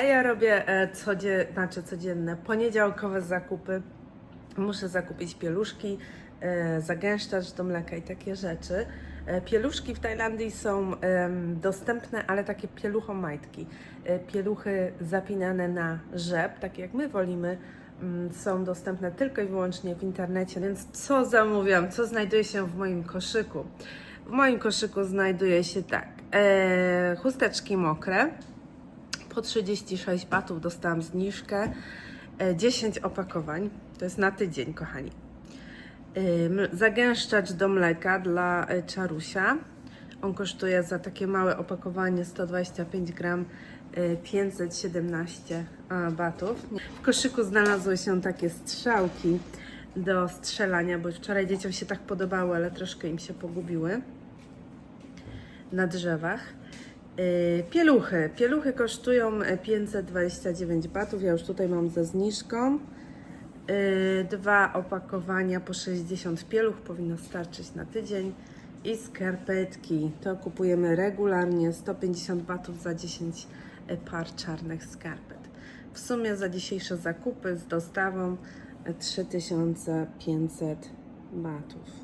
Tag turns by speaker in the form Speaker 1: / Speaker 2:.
Speaker 1: A ja robię e, codzie, znaczy codzienne, poniedziałkowe zakupy. Muszę zakupić pieluszki, e, zagęszczacz do mleka i takie rzeczy. E, Pieluszki w Tajlandii są dostępne, ale takie pieluchomajtki. Pieluchy zapinane na rzep, tak jak my wolimy, mm, są dostępne tylko i wyłącznie w internecie. Więc co zamówiłam? Co znajduje się w moim koszyku? W moim koszyku znajduje się tak, chusteczki mokre, po 36 batów dostałam zniżkę. e, 10 opakowań. To jest na tydzień, kochani. Zagęszczacz do mleka dla e, czarusia. On kosztuje za takie małe opakowanie 125 gram e, 517 a, batów. W koszyku znalazły się takie strzałki do strzelania, bo wczoraj dzieciom się tak podobały, ale troszkę im się pogubiły na drzewach. Yy, Pieluchy. Pieluchy kosztują e, 529 batów. Ja już tutaj mam ze zniżką. Yy, Dwa opakowania po 60 pieluch powinno starczyć na tydzień. I skarpetki. To kupujemy regularnie 150 batów za 10 e, par czarnych skarpet. W sumie za dzisiejsze zakupy z dostawą e, 3500 batów.